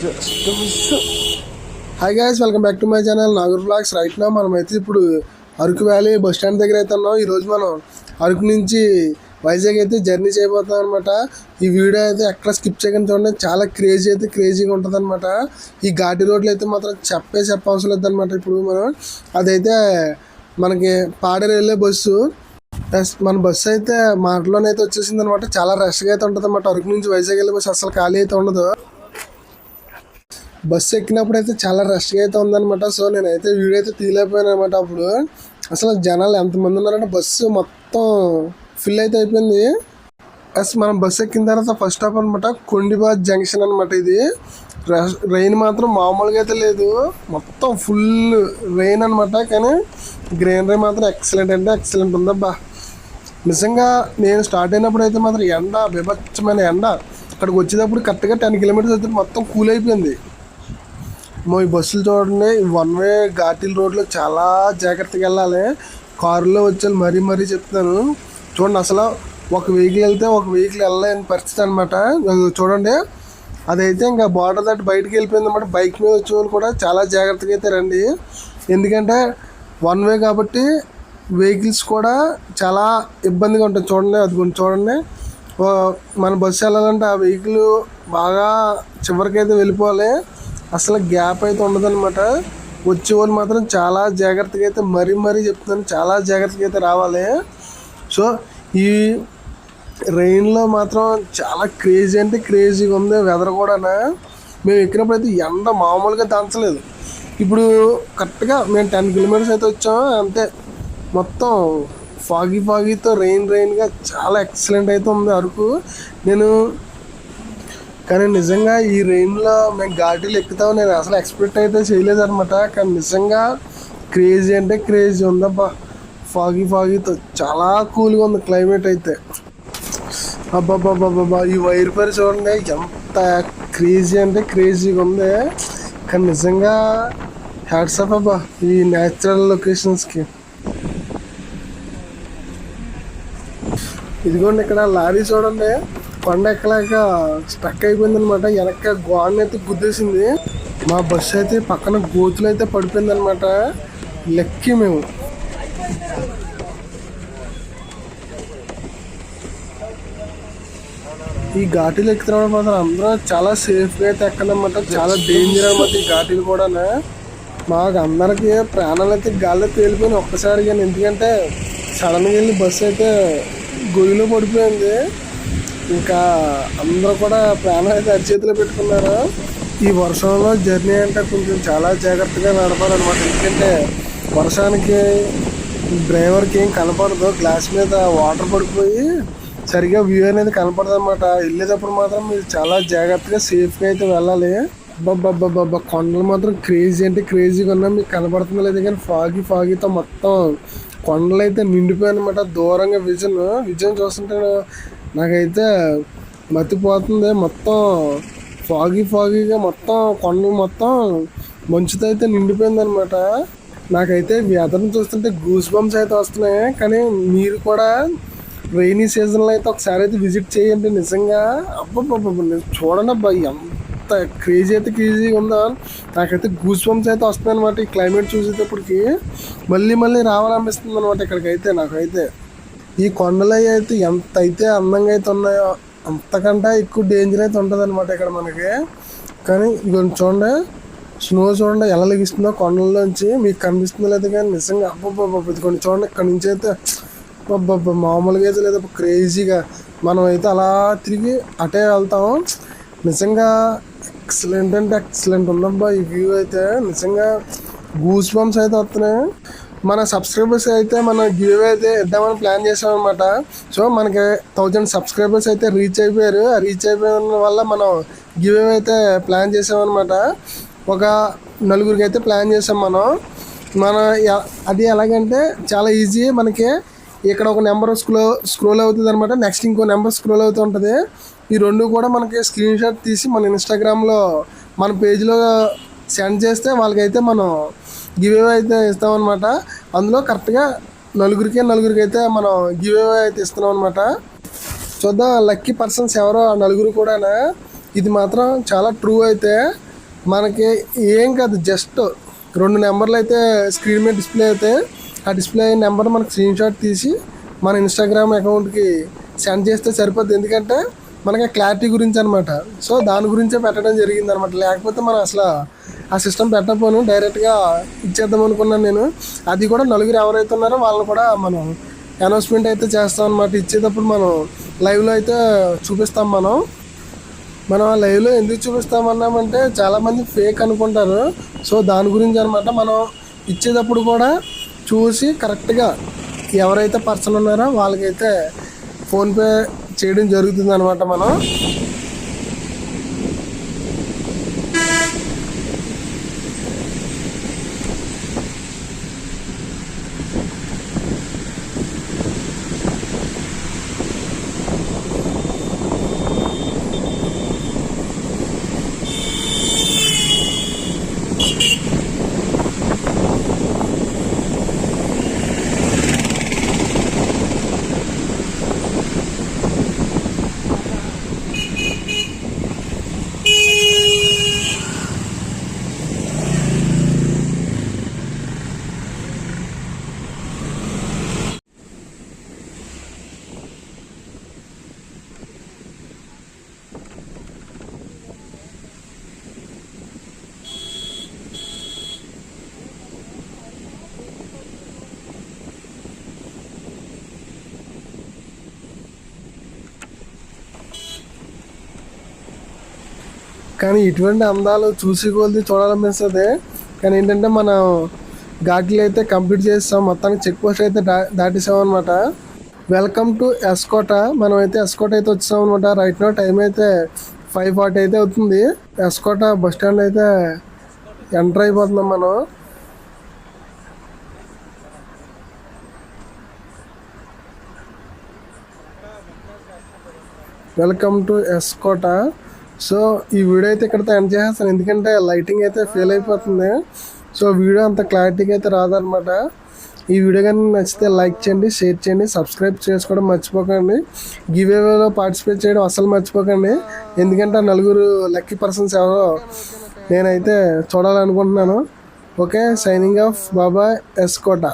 Just miss hi guys welcome back to my channel Nagar vlogs right నా మనం అయితే ఇప్పుడు అరకు వ్యాలీ బస్ స్టాండ్ దగ్గర అయితే ఉన్నాం. ఈరోజు మనం అరకు నుంచి వైజాగ్ అయితే జర్నీ చేయబోతున్నాం అనమాట ఈ వీడియో అయితే ఎక్కడ స్కిప్ చేయకుండా చూడండి. చాలా క్రేజీ అయితే క్రేజీగా ఉంటుంది అనమాట ఈ ఘాటి రోడ్లు అయితే మాత్రం చెప్పే చెప్పవసరం లేదు అనమాట ఇప్పుడు మనం అదైతే మనకి పాడేరు వెళ్ళే బస్సు మన బస్సు అయితే మాటలోనైతే వచ్చేసింది అనమాట చాలా రష్గా అయితే ఉంటుంది అనమాట అరకు నుంచి వైజాగ్ వెళ్ళే బస్సు అసలు ఖాళీ అయితే ఉండదు. బస్సు ఎక్కినప్పుడు అయితే చాలా రష్గా అయితే ఉందన్నమాట. సో నేనైతే వీడియో అయితే తీయలేకపోయాను అనమాట అప్పుడు. అసలు జనాలు ఎంతమంది ఉన్నారంటే బస్సు మొత్తం ఫిల్ అయితే అయిపోయింది. ఎస్ మనం బస్సు ఎక్కిన తర్వాత ఫస్ట్ స్టాప్ అనమాట కొండిబాద్ జంక్షన్ అనమాట ఇది. రష్- రెయిన్ మాత్రం మామూలుగా అయితే లేదు. మొత్తం ఫుల్ రెయిన్ అనమాట కానీ గ్రీనరీ మాత్రం ఎక్సలెంట్ అంటే ఎక్సలెంట్ ఉందబ్బా నిజంగా నేను స్టార్ట్ అయినప్పుడు అయితే మాత్రం ఎండ బీభత్సమైన ఎండ. అక్కడికి వచ్చేటప్పుడు కరెక్ట్గా టెన్ కిలోమీటర్స్ అయితే మొత్తం కూల్ అయిపోయింది. ఈ బస్సులు చూడండి వన్ వే ఘాటీల రోడ్లో చాలా జాగ్రత్తగా వెళ్ళాలి. కారులో వచ్చే మరీ మరీ చెప్తాను చూడండి అసలు ఒక వెహికల్ వెళ్తే ఒక వెహికల్ వెళ్ళలేని పరిస్థితి అనమాట చూడండి అదైతే ఇంకా బార్డర్ దాటి బయటకు వెళ్ళిపోయింది అనమాట బైక్ మీద వచ్చే వాళ్ళు కూడా చాలా జాగ్రత్తగా అయితే రండి. ఎందుకంటే వన్ వే కాబట్టి వెహికల్స్ కూడా చాలా ఇబ్బందిగా ఉంటుంది. చూడండి అది కొంచెం చూడండి మన బస్సు వెళ్ళాలంటే ఆ వెహికల్ బాగా చివరికైతే వెళ్ళిపోవాలి. అసలు గ్యాప్ అయితే ఉండదన్నమాట. వచ్చే వాళ్ళు మాత్రం చాలా జాగ్రత్తగా అయితే మరీ మరీ చెప్తున్నాను చాలా జాగ్రత్తగా అయితే రావాలి. సో ఈ రెయిన్లో మాత్రం చాలా క్రేజీ అంటే క్రేజీగా ఉంది వెదర్ కూడా మేము ఎక్కినప్పుడు అయితే ఎండ మామూలుగా దంచలేదు. ఇప్పుడు కరెక్ట్గా మేము టెన్ కిలోమీటర్స్ అయితే వచ్చాం. అంతే మొత్తం ఫాగీ ఫాగీతో రెయిన్ రెయిన్గా చాలా ఎక్సలెంట్ అయితే ఉంది అరకు. నేను కానీ నిజంగా ఈ రెయిన్లో మేము ఘాటీలు ఎక్కుతాం నేను అసలు ఎక్స్పెక్ట్ అయితే చేయలేదు అనమాట కానీ నిజంగా క్రేజీ అంటే క్రేజీ ఉందబ్బా. ఫాగీ ఫాగీతో చాలా కూల్గా ఉంది క్లైమేట్ అయితే. అబ్బాబ్బాబ్బాబ్బా ఈ వైర్ పరి చూడండి ఎంత క్రేజీ అంటే క్రేజీగా ఉంది. కానీ నిజంగా హ్యాట్స్ అప్ అబ్బా ఈ న్యాచురల్ లొకేషన్స్కి ఇదిగోండి ఇక్కడ లారీ చూడండి. కొండ ఎక్కలేక స్టక్ అయిపోయింది అనమాట వెనక గోడని అయితే గుద్దేసింది. మా బస్సు అయితే పక్కన గోతులు అయితే పడిపోయింది అనమాట లెక్కి మేము. ఈ ఘాటీలు ఎక్కుతున్నప్పుడు మాత్రం అందరూ చాలా సేఫ్గా అయితే ఎక్కనమాట చాలా డేంజర్ అనమాట ఈ ఘాటీలు కూడా మాకు అందరికీ ప్రాణాలు అయితే గాల్లో తేలిపోయినాయి. ఒక్కసారి కానీ ఎందుకంటే సడన్గా వెళ్ళి బస్సు అయితే గొయ్యిలో పడిపోయింది. ఇంకా అందరూ కూడా ప్రాణాలు అయితే అరిచేతిలో పెట్టుకున్నారు. ఈ వర్షంలో జర్నీ అంటే కొంచెం చాలా జాగ్రత్తగా నడపాలన్నమాట. ఎందుకంటే వర్షానికి డ్రైవర్కి ఏం కనపడదు. గ్లాస్ మీద వాటర్ పడిపోయి సరిగా వ్యూ అనేది కనపడదు అనమాట వెళ్ళేటప్పుడు మాత్రం మీరు చాలా జాగ్రత్తగా సేఫ్గా అయితే వెళ్ళాలి. బాబా కొండలు మాత్రం క్రేజీ అంటే క్రేజీగా ఉన్నా మీకు కనపడుతుంది లేదు కానీ ఫాగి ఫాగితో మొత్తం కొండలు అయితే నిండిపోయాయి అనమాట దూరంగా విజన్ విజన్ చూస్తుంటే నాకైతే మతిపోతుంది. మొత్తం ఫాగీ ఫాగీగా మొత్తం కొండ మొత్తం మంచుతో అయితే నిండిపోయింది అనమాట నాకైతే వెదర్ని చూస్తుంటే గూస్ బంప్స్ అయితే వస్తున్నాయి. కానీ మీరు కూడా రైనీ సీజన్లో అయితే ఒకసారి అయితే విజిట్ చేయండి నిజంగా. అబ్బబ్బబ్బ చూడండి అబ్బా ఎంత క్రేజీ అయితే క్రేజీగా ఉందో. నాకైతే గూస్ బంప్స్ అయితే వస్తున్నాయి అనమాట ఈ క్లైమేట్ చూసేటప్పటికి. మళ్ళీ మళ్ళీ రావాలనిపిస్తుంది అనమాట ఇక్కడికైతే నాకైతే. ఈ కొండలు అయితే ఎంత అయితే అందంగా అయితే ఉన్నాయో అంతకంటే ఎక్కువ డేంజర్ అయితే ఉంటుంది అనమాట ఇక్కడ మనకి. కానీ ఇదిగోండి చూడండి స్నో చూడండి ఎలా లెగిస్తుందో కొండల్లోంచి మీకు కనిపిస్తుందో లేదు కానీ నిజంగా అబ్బబ్బబ్బ కొన్ని చూడండి ఇక్కడ నుంచి అయితే అబ్బబ్బ మామూలుగా అయితే లేదు క్రేజీగా మనం అయితే అలా తిరిగి అటే వెళ్తాం నిజంగా ఎక్సలెంట్ అంటే ఎక్సలెంట్ ఉందబ్బా ఈ వ్యూ అయితే. నిజంగా గూస్ బంప్స్ అయితే వస్తున్నాయి. మన సబ్స్క్రైబర్స్ అయితే మన గివ్ అయితే ఇద్దామని ప్లాన్ చేసాం అనమాట సో మనకి థౌజండ్ సబ్స్క్రైబర్స్ అయితే రీచ్ అయిపోయారు. ఆ రీచ్ అయిపోయిన వల్ల మనం గివ్ అయితే ప్లాన్ చేసామన్నమాట ఒక నలుగురికి అయితే ప్లాన్ చేసాం మనం. మన అది ఎలాగంటే చాలా ఈజీ మనకి ఇక్కడ ఒక నెంబర్ స్క్రో స్క్రోల్ అవుతుంది అనమాట నెక్స్ట్ ఇంకో నెంబర్ స్క్రోల్ అవుతూ ఉంటుంది. ఈ రెండు కూడా మనకి స్క్రీన్ షాట్ తీసి మన ఇన్స్టాగ్రామ్లో మన పేజ్లో సెండ్ చేస్తే వాళ్ళకైతే మనం గివ్ అవే అయితే ఇస్తామన్నమాట. అందులో కరెక్ట్గా నలుగురికి నలుగురికి అయితే మనం గివ్ అవే అయితే ఇస్తున్నాం అనమాట చూద్దాం లక్కీ పర్సన్స్ ఎవరో ఆ నలుగురు కూడా ఇది మాత్రం చాలా ట్రూ అయితే మనకి ఏం కాదు జస్ట్ రెండు నెంబర్లు అయితే స్క్రీన్ మీద డిస్ప్లే అయితే ఆ డిస్ప్లే అయిన నెంబర్ మనకి స్క్రీన్ షాట్ తీసి మన ఇన్స్టాగ్రామ్ అకౌంట్కి సెండ్ చేస్తే సరిపోద్ది. ఎందుకంటే మనకి క్లారిటీ గురించి అనమాట సో దాని గురించే పెట్టడం జరిగింది అనమాట లేకపోతే మనం అసలు ఆ సిస్టమ్ పెట్టకపోను డైరెక్ట్గా ఇచ్చేద్దాం అనుకున్నాను నేను. అది కూడా నలుగురు ఎవరైతే ఉన్నారో వాళ్ళని కూడా మనం అనౌన్స్మెంట్ అయితే చేస్తాం అనమాట ఇచ్చేటప్పుడు మనం లైవ్లో అయితే చూపిస్తాం మనం. మనం ఆ లైవ్లో ఎందుకు చూపిస్తామన్నామంటే చాలామంది ఫేక్ అనుకుంటారు. సో దాని గురించి అనమాట మనం ఇచ్చేటప్పుడు కూడా చూసి కరెక్ట్గా ఎవరైతే పర్సన్ ఉన్నారో వాళ్ళకైతే ఫోన్పే చేయడం జరుగుతుంది అనమాట మనం. కానీ ఇటువంటి అందాలు చూసి కొలిది చూడాలనిపిస్తుంది. కానీ ఏంటంటే మనం ఘాట్లు అయితే కంప్లీట్ చేస్తాం. మొత్తానికి చెక్ పోస్ట్ అయితే దా దాటేసాం అనమాట వెల్కమ్ టు ఎస్కోట మనం అయితే ఎస్కోట అయితే వచ్చాం అనమాట రైట్ నో టైం అయితే ఫైవ్ ఫార్టీ అయితే అవుతుంది. ఎస్కోట బస్ స్టాండ్ అయితే ఎంటర్ అయిపోతున్నాం మనం. వెల్కమ్ టు ఎస్కోట సో ఈ వీడియో అయితే ఇక్కడితో ఎండ్ చేసేస్తాను. ఎందుకంటే లైటింగ్ అయితే ఫెయిల్ అయిపోతుంది. సో వీడియో అంత క్లారిటీగా అయితే రాదనమాట ఈ వీడియో కానీ నచ్చితే లైక్ చేయండి షేర్ చేయండి సబ్స్క్రైబ్ చేసుకోవడం మర్చిపోకండి. గివేవేలో పార్టిసిపేట్ చేయడం అసలు మర్చిపోకండి. ఎందుకంటే ఆ నలుగురు లక్కీ పర్సన్స్ ఎవరో నేనైతే చూడాలనుకుంటున్నాను. Okay signing off Baba Eskota